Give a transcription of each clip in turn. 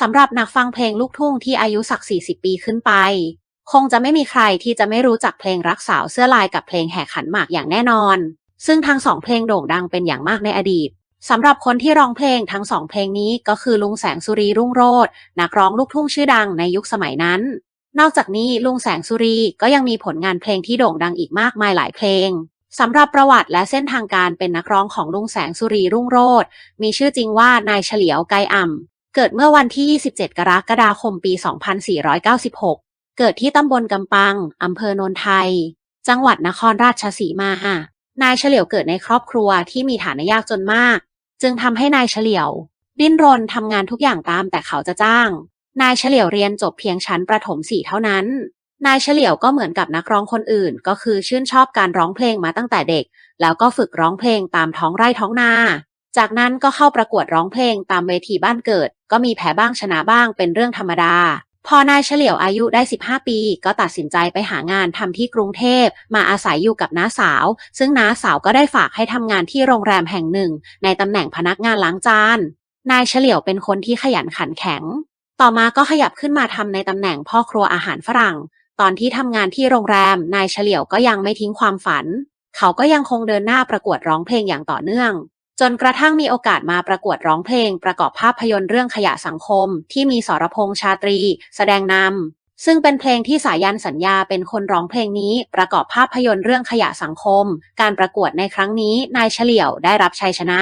สำหรับนักฟังเพลงลูกทุ่งที่อายุสัก 40 ปีขึ้นไป คงจะไม่มีใครที่จะไม่รู้จักเพลงรักสาวเสื้อลายกับเพลงแห่ขันหมากอย่างแน่นอน ซึ่งทั้งสองเพลงโด่งดังเป็นอย่างมากในอดีตสำหรับคนที่ร้องเพลงทั้งสองเพลงนี้ก็คือลุงแสงสุรีรุ่งโรจน์นักร้องลูกทุ่งชื่อดังในยุคสมัยนั้น นอกจากนี้ลุงแสงสุรีก็ยังมีผลงานเพลงที่โด่งดังอีกมากมายหลายเพลงสำหรับประวัติและเส้นทางการเป็นนักร้องของลุงแสงสุรีรุ่งโรจน์มีชื่อจริงว่านายเฉลียวไกอ่ำ เกิดเมื่อวันที่ 27 กรกฎาคม ปี 2496 เกิดที่ตำบลกำปัง อำเภอโนนไทย จังหวัดนครราชสีมา นายเฉลียวเกิดในครอบครัวที่มีฐานะยากจนมาก จึงทำให้นายเฉลียว ดิ้นรนทำงานทุกอย่างตามแต่เขาจะจ้าง นายเฉลียวเรียนจบเพียงชั้นประถมสี่เท่านั้น นายเฉลียวก็เหมือนกับนักร้องคนอื่น ก็คือชื่นชอบการร้องเพลงมาตั้งแต่เด็ก แล้วก็ฝึกร้องเพลงตามท้องไร่ท้องนา จากนั้นก็เข้าประกวดร้องเพลงตามเวทีบ้านเกิด ก็มีแพ้บ้างชนะบ้างเป็นเรื่องธรรมดา พอนายเฉลียวอายุได้ 15 ปี ก็ตัดสินใจไปหางานทำที่กรุงเทพ มาอาศัยอยู่กับน้าสาว ซึ่งน้าสาวก็ได้ฝากให้ทำงานที่โรงแรมแห่งหนึ่ง ในตำแหน่งพนักงานล้างจาน นายเฉลียวเป็นคนที่ขยันขันแข็ง ต่อมาก็ขยับขึ้นมาทำในตำแหน่งพ่อครัวอาหารฝรั่ง ตอนที่ทำงานที่โรงแรม นายเฉลียวก็ยังไม่ทิ้งความฝัน เขาก็ยังคงเดินหน้าประกวดร้องเพลงอย่างต่อเนื่อง จนกระทั่งมีโอกาสมาประกวดร้องเพลง ประกอบภาพยนตร์เรื่องขยะสังคม ที่มีสรพงษ์ชาตรี แสดงนำซึ่งเป็นเพลงที่สายันสัญญาเป็นคนร้องเพลงนี้ ประกอบภาพยนตร์เรื่องขยะสังคม การประกวดในครั้งนี้นายเฉลียวได้รับชัยชนะ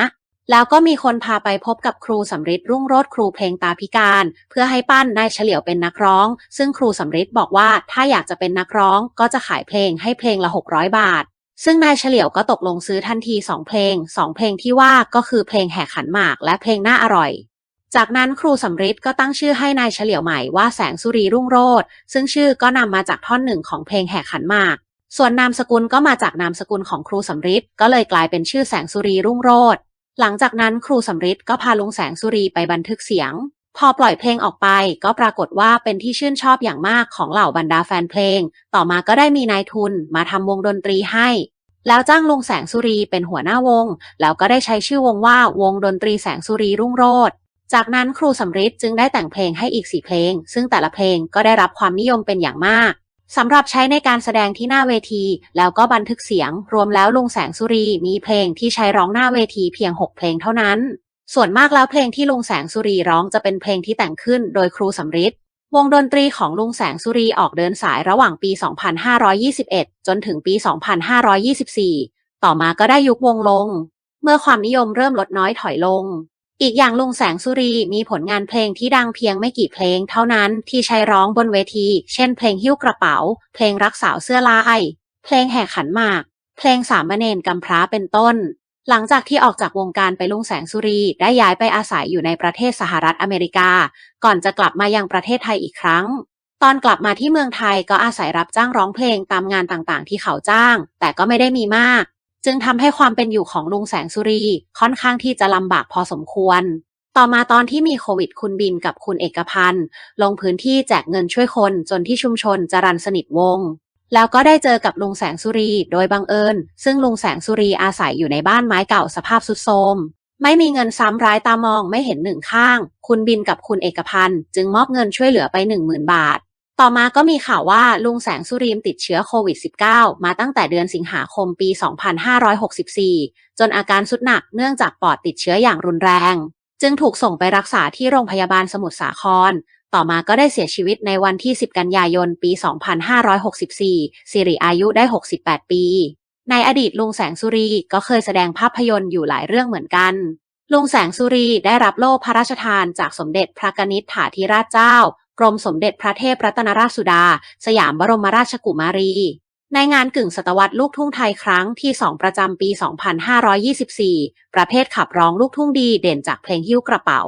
แล้วก็มีคนพาไปพบกับครูสำริดรุ่งโรจน์ครูเพลงตาพิการ เพื่อให้ปั้นนายเฉลียวเป็นนักร้อง ซึ่งครูสำริดบอกว่าถ้าอยากจะเป็นนักร้องก็จะขายเพลงให้เพลงละ600บาท ซึ่งนายเฉลียวก็ตกลงซื้อทันที2เพลง2เพลงที่ว่าก็คือเพลงแห่ขันหมากและเพลงหน่าอร่อย จากนั้นครูสำริดก็ตั้งชื่อให้นายเฉลียวใหม่ว่าแสงสุรีรุ่งโรจน์ซึ่งชื่อก็นำมาจากท่อนหนึ่งของเพลงแห่ขันหมาก ส่วนนามสกุลก็มาจากนามสกุลของครูสำริดก็เลยกลายเป็นชื่อแสงสุรีรุ่งโรจน์หลังจากนั้นครูสำริดก็พาลุงแสงสุรีไปบันทึกเสียง พอปล่อยเพลงออกไปก็ปรากฏว่าเป็นที่ชื่นชอบอย่างมากของเหล่าบรรดาแฟนเพลง ต่อมาก็ได้มีนายทุนมาทำวงดนตรีให้ แล้วจ้างลุงแสงสุรีเป็นหัวหน้าวง แล้วก็ได้ใช้ชื่อวงว่าวงดนตรีแสงสุรีรุ่งโรจน์จากนั้นครูสำริดจึงได้แต่งเพลงให้อีกสี่เพลง ซึ่งแต่ละเพลงก็ได้รับความนิยมเป็นอย่างมากสำหรับใช้ในการแสดงที่หน้าเวที แล้วก็บันทึกเสียง รวมแล้วลุงแสงสุรีมีเพลงที่ใช้ร้องหน้าเวทีเพียง 6 เพลงเท่านั้น ส่วนมากแล้วเพลงที่ลุงแสงสุรีร้องจะเป็นเพลงที่แต่งขึ้นโดยครูสำริด วงดนตรีของลุงแสงสุรีออกเดินสายระหว่างปี 2521 จนถึงปี 2524 ต่อมาก็ได้ยุบวงลง เมื่อความนิยมเริ่มลดน้อยถอยลง อีกอย่างลุงแสงสุรีมีผลงานเพลงที่ดังเพียงไม่กี่เพลงเท่านั้นที่ใช้ร้องบนเวที เช่นเพลงหิ้วกระเป๋า เพลงรักสาวเสื้อลาย เพลงแห่ขันหมาก เพลงสามเณรกำพร้าเป็นต้น หลังจากที่ออกจากวงการไปลุงแสงสุรีได้ย้ายไปอาศัยอยู่ในประเทศสหรัฐอเมริกา ก่อนจะกลับมายังประเทศไทยอีกครั้ง ตอนกลับมาที่เมืองไทยก็อาศัยรับจ้างร้องเพลงตามงานต่างๆ ที่เขาจ้าง แต่ก็ไม่ได้มีมาก จึงทำให้ความเป็นอยู่ของลุงแสงสุรีค่อนข้างที่จะลำบากพอสมควร ต่อมาตอนที่มีโควิดคุณบินกับคุณเอกพันธ์ลงพื้นที่แจกเงินช่วยคนจนที่ชุมชนจรันสนิทวงศ์ แล้วก็ได้เจอกับลุงแสงสุรีโดยบังเอิญ ซึ่งลุงแสงสุรีอาศัยอยู่ในบ้านไม้เก่าสภาพสุดโทรมไม่มีเงินซ้ำร้ายตามองไม่เห็นหนึ่งข้าง คุณบินกับคุณเอกพันธ์จึงมอบเงินช่วยเหลือไป 1 0,000 บาท ต่อมาก็มีข่าวว่าลุงแสงสุรีมติดเชื้อโควิด -19 มาตั้งแต่เดือนสิงหาคมปี 2564 จนอาการสุดหนักเนื่องจากปอดติดเชื้ออย่างรุนแรง จึงถูกส่งไปรักษาที่โรงพยาบาลสมุทรสาคร ต่อมาก็ได้เสียชีวิตในวันที่ 10 กันยายน ปี 2564 สิริอายุได้ 68 ปี ในอดีตลุงแสงสุรีก็เคยแสดงภาพยนตร์อยู่หลายเรื่องเหมือนกัน ลุงแสงสุรีได้รับโล่พระราชทานจากสมเด็จพระกนิษฐาธิราชเจ้า กรมสมเด็จพระเทพรัตนราชสุดา สยามบรมราชกุมารี ในงานกึ่งศตวรรษลูกทุ่งไทยครั้งที่ 2 ประจำปี 2524 ประเภทขับร้องลูกทุ่งดีเด่นจากเพลงหิ้วกระเป๋า